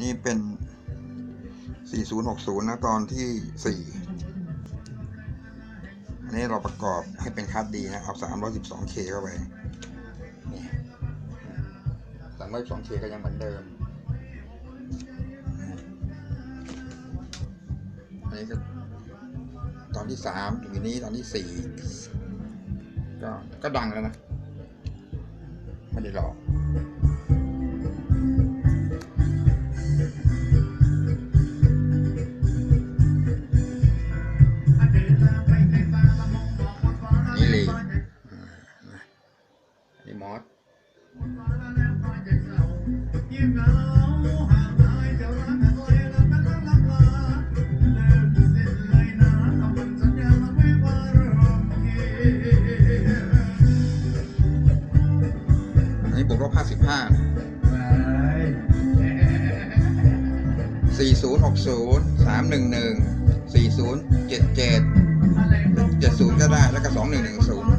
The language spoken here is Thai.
นี่เป็น 4060 นะตอนที่ 4 อันนี้เราประกอบให้เป็นคัดดีนะเอา 312K เข้าไป นี่ 312K ก็ยังเหมือนเดิม อันนี้ก็ตอนที่สามอยู่นี้ตอนที่สี่ก็ก็ดังแล้วนะ ไม่ได้หลอก อันนี้บวกลบห้าสิบห้าสี่ศูนย์หกศูนย์สามหนึ่งหนึ่งสี่ศูนย์เจ็ดเจ็ดเจ็ดศูนย์ก็ได้แล้วก็สองหนึ่งหนึ่งศูนย์